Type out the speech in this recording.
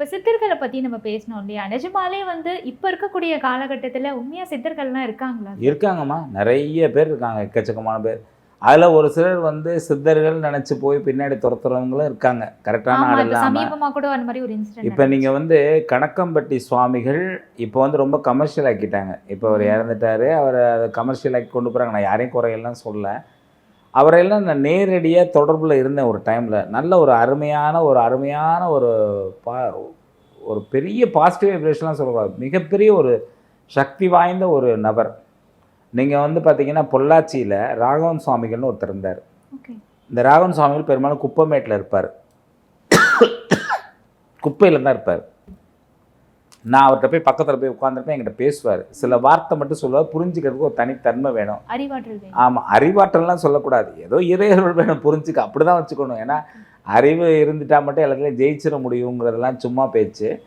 இப்ப சித்தர்களை பத்தி நம்ம பேசணும் இல்லையா? நிஜமாலே வந்து இப்ப இருக்கக்கூடிய காலகட்டத்துல உண்மையா சித்தர்கள்லாம் இருக்காங்களா? இருக்காங்கம்மா. நிறைய பேர் இருக்காங்க. எக்கச்சக்கமான பேர். அதில் ஒரு சிலர் வந்து சித்தர்கள் நினச்சி போய் பின்னாடி துரத்துறவங்களும் இருக்காங்க. கரெக்டான ஆள் இல்லாமல் கூட அந்த மாதிரி ஒரு இன்சிடென்ட் இப்போ நீங்கள் வந்து கணக்கம்பட்டி சுவாமிகள் இப்போ வந்து ரொம்ப கமர்ஷியல் ஆக்கிட்டாங்க. இப்போ அவர். இறந்துட்டாரு. அவரை அதை கமர்ஷியல் ஆக்கி கொண்டு போகிறாங்க நான் யாரையும் குறையெல்லாம் சொல்ல. அவரையெல்லாம் நான் நேரடியாக தொடர்பில் இருந்தேன் ஒரு டைமில் நல்ல ஒரு அருமையான ஒரு அருமையான ஒரு பா ஒரு பெரிய பாசிட்டிவ் வைப்ரேஷன்லாம் சொல்லக்கூடாது. மிகப்பெரிய ஒரு சக்தி வாய்ந்த ஒரு நபர். நீங்கள் வந்து பார்த்தீங்கன்னா பொள்ளாச்சியில் ராகவன் சுவாமிகள்னு ஒருத்தர் இருந்தார். இந்த ராகவன் சுவாமிகள் பெரும்பாலும் குப்பமேட்டில் இருப்பார். குப்பையில் தான் இருப்பார். நான் அவர்கிட்ட போய் பக்கத்தில் போய் உட்காந்துருப்பேன் என்கிட்ட பேசுவார். சில வார்த்தை மட்டும் சொல்லுவார் புரிஞ்சுக்கிறதுக்கு ஒரு தனித்தன்மை வேணும். அறிவாற்றல். ஆமாம் அறிவாற்றல்லாம் சொல்லக்கூடாது. ஏதோ இறையர்கள் வேணும் புரிஞ்சுக்க அப்படி தான் வச்சுக்கணும். ஏன்னா அறிவு இருந்துட்டா மட்டும் எல்லாத்துலேயும் ஜெயிச்சிட முடியுங்கிறதெல்லாம் சும்மா பேச்சு.